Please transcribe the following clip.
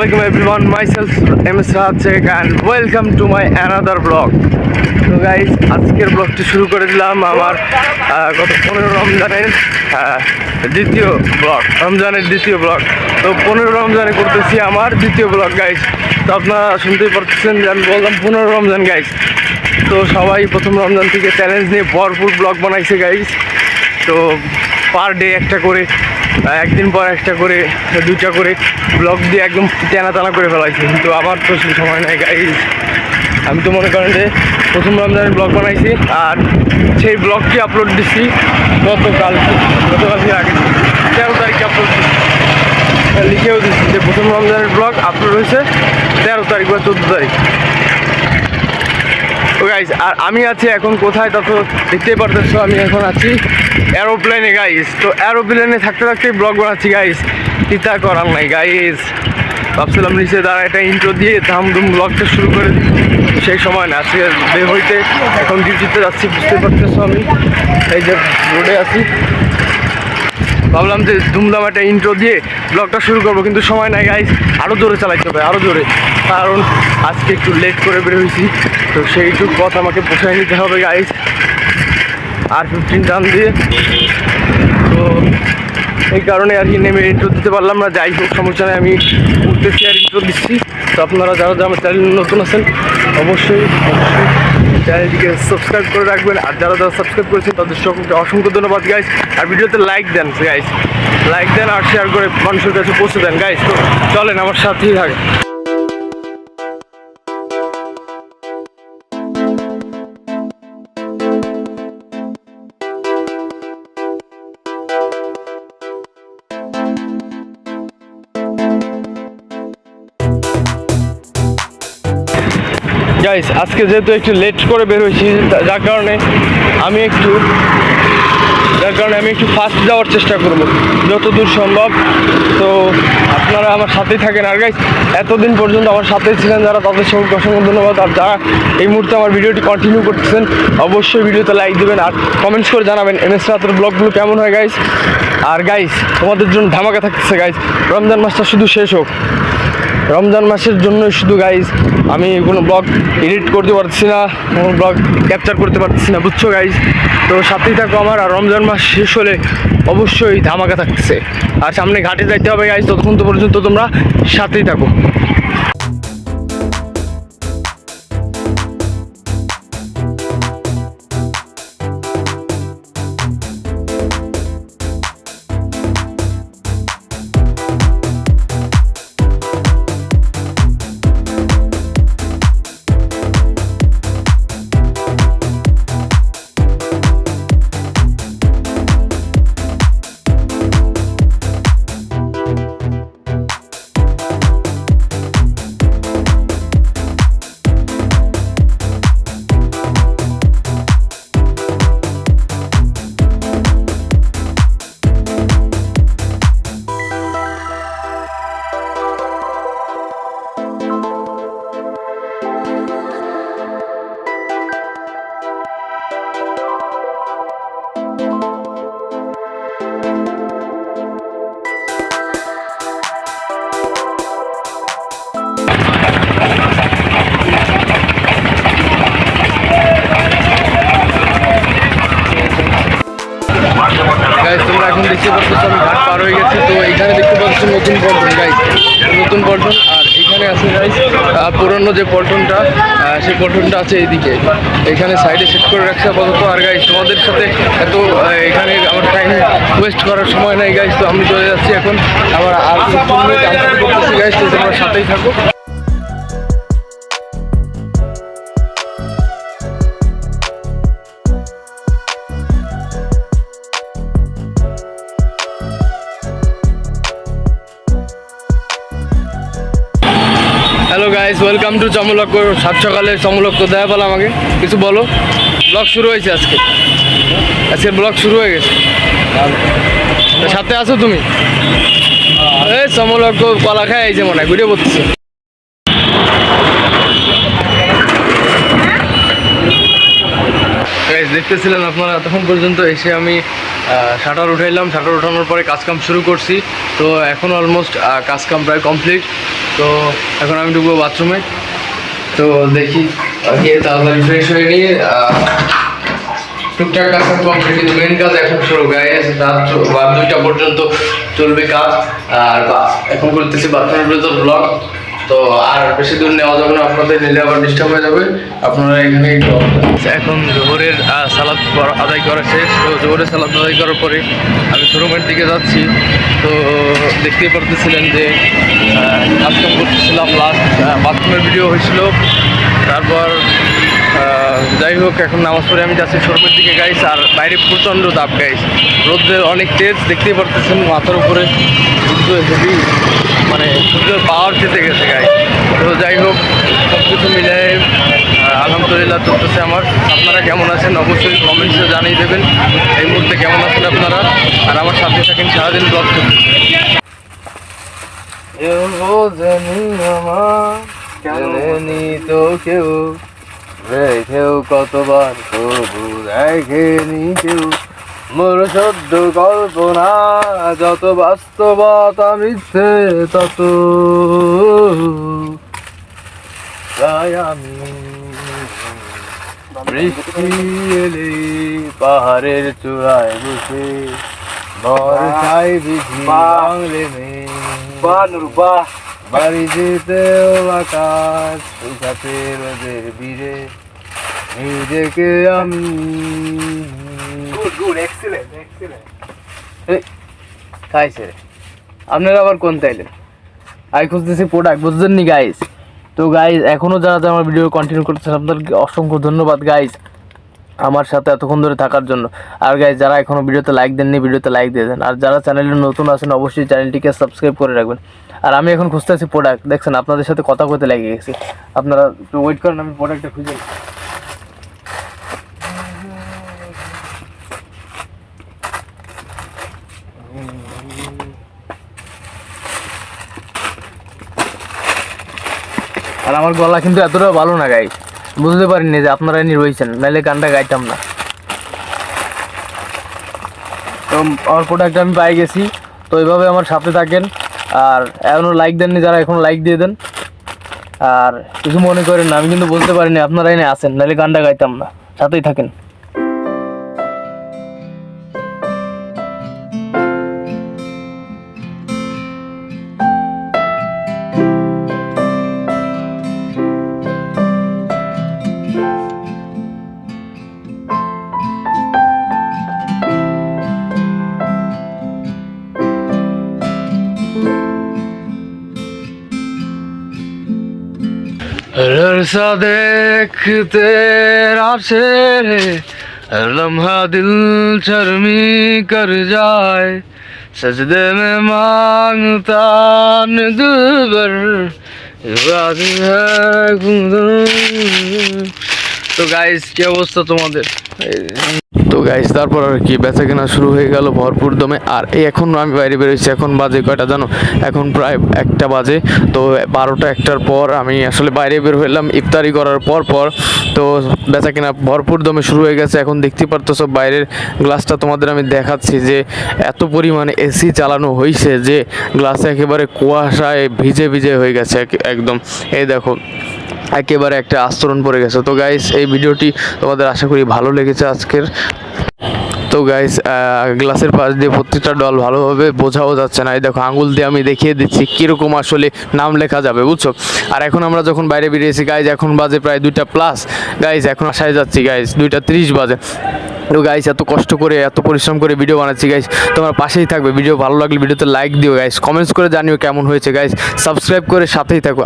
alaikum everyone, myself MS Rajek and welcome to my another vlog. তো guys আজকের ব্লগটি শুরু করে দিলাম আমার গত পনেরো রমজানের দ্বিতীয় ব্লগ রমজানের দ্বিতীয় ব্লগ তো পনেরো রমজানে করতেছি আমার দ্বিতীয় ব্লগ গাইস তো আপনারা শুনতেই পারতেছেন যে আমি বললাম পনেরো রমজান গাইস তো সবাই প্রথম রমজান থেকে চ্যালেঞ্জ নিয়ে ভরপুর ব্লগ বানাইছে গাইস তো পার ডে একটা করে একদিন পর একটা করে, দুইটা করে ব্লগ দিয়ে একদম টানা টানা করে ফেলাইছে। কিন্তু আমার তো সেই সময় নাই গাইজ আমি তো মনে করেন যে প্রথম রমজানের ব্লগ বানাইছি, আর সেই ব্লগটি আপলোড দিচ্ছি গতকাল গতকালকে আগে। তেরো তারিখে আপলোড দিচ্ছি লিখেও দিচ্ছি যে প্রথম রমজানের ব্লগ আপলোড হয়েছে তেরো তারিখ বা চোদ্দ তারিখ। ও গাইজ আর আমি আছি এখন কোথায়? তা তো দেখতেই পারতেছো, আমি এখন আছি এরোপ্লেনে গাইজ তো এরোপ্লেনে থাকতে থাকতে ব্লগ বানাচ্ছি গাইজ চিন্তা করার নাই গাইজ ভাবছিলাম নিচে দাঁড়া একটা ইন্ট্রো দিয়ে ধামধুম ব্লগটা শুরু করে সেই সময় না, আজকে বের হইতে এখন ডিউটিতে যাচ্ছি, বুঝতে পারতেছো আমি। এই যে রোডে আছি। ভাবলাম যে ধুমধাম একটা ইন্ট্রো দিয়ে ব্লগটা শুরু করব, কিন্তু সময় নাই গাইজ আরও জোরে চালাইতে হবে আরও জোরে। কারণ আজকে একটু লেট করে বের হয়েছি। তো সেইটুকু পথ আমাকে পোষায় নিতে হবে গাইজ আর ফিফটিন টান দিয়ে। তো এই কারণে আর কি নেমে ইন্ট্রো দিতে পারলাম না। যাই হোক, সমস্যা নেই, আমি উঠতেছি আর ইন্ট্রো দিচ্ছি। তো আপনারা যারা যারা আমার চ্যানেল নতুন আছেন, অবশ্যই অবশ্যই চ্যানেলটিকে সাবস্ক্রাইব করে রাখবেন। আর যারা যারা সাবস্ক্রাইব করেছেন, তাদের সকলকে অসংখ্য ধন্যবাদ গাইজ আর ভিডিওতে লাইক দেন গাইজ লাইক দেন আর শেয়ার করে মানুষের কাছে পৌঁছে দেন গাইজ তো চলেন, আমার সাথেই থাকে। গাইস আজকে যেহেতু একটু লেট করে বের হয়েছি যার কারণে আমি একটু যার কারণে আমি একটু ফাস্ট যাওয়ার চেষ্টা করব, যতদূর সম্ভব। তো আপনারা আমার সাথেই থাকেন। আর গাইস এতদিন পর্যন্ত আমার সাথেই ছিলেন যারা, তাদের সঙ্গে অসংখ্য ধন্যবাদ। আর যারা এই মুহূর্তে আমার ভিডিওটি কন্টিনিউ করতেছেন, অবশ্যই ভিডিওতে লাইক দেবেন আর কমেন্টস করে জানাবেন। এম এস রাতের ব্লগগুলো কেমন হয় গাইস আর গাইস তোমাদের জন্য ধামাকা থাকতেছে গাইস রমজান মাসটা শুধু শেষ হোক। রমজান মাসের জন্য শুধু গাইজ আমি কোনো ব্লগ এডিট করতে পারছি না, কোনো ব্লগ ক্যাপচার করতে পারছি না, বুঝছ গাইজ তো সাথেই থাকো আমার, আর রমজান মাস শেষ হলে অবশ্যই ধামাকা থাকতেছে। আর সামনে ঘাটে যাইতে হবে গাইজ ততক্ষণ তো পর্যন্ত তোমরা সাথেই থাকো। গাইজ তোমরা এখন দেখতে পাচ্ছ আমি ঘাট পার হয়ে গেছি। তো এইখানে দেখতে পাচ্ছ নতুন পল্টন গাইজ নতুন পল্টন, আর এখানে আছে গাইজ পুরনো যে পল্টনটা সেই পল্টনটা আছে এইদিকে। এখানে সাইডে সেট করে রাখছে আপাতত। আর গাইজ তোমাদের সাথে এত এখানে আমার টাইম ওয়েস্ট করার সময় নাই গাইজ তো আমি চলে যাচ্ছি এখন। আমার আর করতেছি গাইজ তো তোমরা সাথেই থাকো। গাইস ওয়েলকাম টু চমলক সাত সকালে চমলক তো দেখা পেলাম আমাকে। কিছু বলো? ব্লগ শুরু হয়েছে আজকে। আজকে ব্লগ শুরু হয়ে গেছে। সাথে আছো তুমি? এই চমলক কলা এই যে মনে হয় ঘুরে পড়তেছে দেখতেছিলেন আপনারা, তখন পর্যন্ত এসে আমি শাটার উঠাইলাম। শাটার উঠানোর পরে কাজকাম শুরু করছি। তো এখন অলমোস্ট কাজকাম প্রায় কমপ্লিট তো এখন আমি ঢুকবো বাথরুমে তো দেখি গিয়ে তাড়াতাড়ি ফ্রেশ হয়ে নিয়ে টুকটাক কাজ কমপ্লিট কিন্তু মেন কাজ এখন শুরু। গাইস রাত দুইটা পর্যন্ত চলবে কাজ। আর এখন করতেছি বাথরুমের ভেতর ব্লগ তো আর বেশি দূর নেওয়া যাবে না। আপনাদের নিলে আবার ডিস্টার্ব হয়ে যাবে। আপনারা এখানে এখন জোহরের সালাদ আদায় করা শেষ। তো জোহরের সালাদ আদায় করার পরে আমি শোরুমের দিকে যাচ্ছি। তো দেখতেই পারতেছিলেন যে কাজকাম করতেছিলাম লাস্ট বাথরুমের ভিডিও হয়েছিল। তারপর যাই হোক, এখন নামাজ পড়ে আমি যাচ্ছি শোরুমের দিকে গাইস আর বাইরে প্রচণ্ড তাপ গাইস রোদ্রের অনেক তেজ, দেখতেই পারতেছেন মাথার উপরে। সূর্য হেভি মানে সূর্যের পাওয়ার যেতে গেছে গাইস তো যাই হোক সব কিছু মিলে আলহামদুলিল্লাহ চলতেছে আমার। আপনারা কেমন আছেন অবশ্যই কমেন্টসে জানিয়ে দেবেন। এই মুহূর্তে কেমন আছেন আপনারা? আর আমার সাথে থাকেন সারাদিন ব্লগ তো কেউ। কতবার তবু দেখেনি কেউ। মোর সদ্য কল্পনা যত বাস্তবতা মিথ্যে তত তাই আমি বৃষ্টি এলে পাহাড়ের চূড়ায় বসে বর্ষায় বিধি বাংলে মেয়ে বাড়ি যেতেও আকাশ শুকাতে রোদের বীরে নিজেকে আমি গুড গুড এক্সিলেন্ট এক্সিলেন্ট খাইছে রে। আপনারা আবার কোন তাইলেন? আমি খুঁজতেছি প্রোডাক্ট বুঝছেন নি গাইস তো গাইস এখনও যারা যারা আমার ভিডিও কন্টিনিউ করতেছেন আপনাদেরকে অসংখ্য ধন্যবাদ গাইস আমার সাথে এতক্ষণ ধরে থাকার জন্য। আর গাইজ যারা এখনও ভিডিওতে লাইক দেননি ভিডিওতে লাইক দিয়ে দেন। আর যারা চ্যানেলে নতুন আছেন অবশ্যই চ্যানেলটিকে সাবস্ক্রাইব করে রাখবেন। আর আমি এখন খুঁজতেছি প্রোডাক্ট দেখছেন আপনাদের সাথে কথা বলতে লেগে গেছি। আপনারা একটু ওয়েট করেন আমি প্রোডাক্টটা খুঁজে আর আমার গলা কিন্তু এতটা ভালো না গাই বুঝতে পারিনি যে আপনারা এনে রয়েছেন নাহলে গানটা গাইতাম না। তো আমার প্রোডাক্ট আমি পাই গেছি, তো এইভাবে আমার সাথে থাকেন। আর এখনও লাইক দেননি, যারা এখন লাইক দিয়ে দেন। আর কিছু মনে করেন না, আমি কিন্তু বলতে পারিনি আপনারা এনে আসেন নাহলে গানটা গাইতাম না। সাথেই থাকেন। हर सा देखते से लम्हा दिल शर्मी कर जाए सजदे में मांगता दिलबर इबाद है खुदा। তো গাইস কি অবস্থা তোমাদের? তো গাইস তারপর আর কি, বেচা কেনা শুরু হয়ে গেল ভরপুর দমে। আর এই এখন আমি বাইরে বেরোচ্ছি, এখন বাজে কয়টা জানো? এখন প্রায় একটা বাজে। তো বারোটা একটার পর আমি আসলে বাইরে বের হলাম ইফতারি করার পর পর। তো বেচা কেনা ভরপুর দমে শুরু হয়ে গেছে, এখন দেখতে পারতো সব বাইরের গ্লাসটা তোমাদের আমি দেখাচ্ছি যে এত পরিমাণে এসি চালানো হয়েছে যে গ্লাসে একেবারে কুয়াশায় ভিজে ভিজে হয়ে গেছে, এক- একদম। এই দেখো একেবারে একটা আস্তরণ পড়ে গেছে। তো গাইস এই ভিডিওটি তোমাদের আশা করি ভালো লেগেছে আজকের। তো গাইস গ্লাসের পাশ দিয়ে প্রত্যেকটা ডল ভালোভাবে বোঝাও যাচ্ছে না। এই দেখো, আঙুল দিয়ে আমি দেখিয়ে দিচ্ছি কীরকম আসলে নাম লেখা যাবে, বুঝছ? আর এখন আমরা যখন বাইরে বেরিয়েছি গাইজ এখন বাজে প্রায় দুইটা প্লাস গাইজ এখন আসায় যাচ্ছি গাইজ দুইটা তিরিশ বাজে। তো গাইস এত কষ্ট করে, এত পরিশ্রম করে ভিডিও বানাচ্ছি গাইস তোমার পাশেই থাকবে। ভিডিও ভালো লাগলে ভিডিওতে লাইক দিও গাইস কমেন্টস করে জানিও কেমন হয়েছে গাইস সাবস্ক্রাইব করে সাথেই থাকো।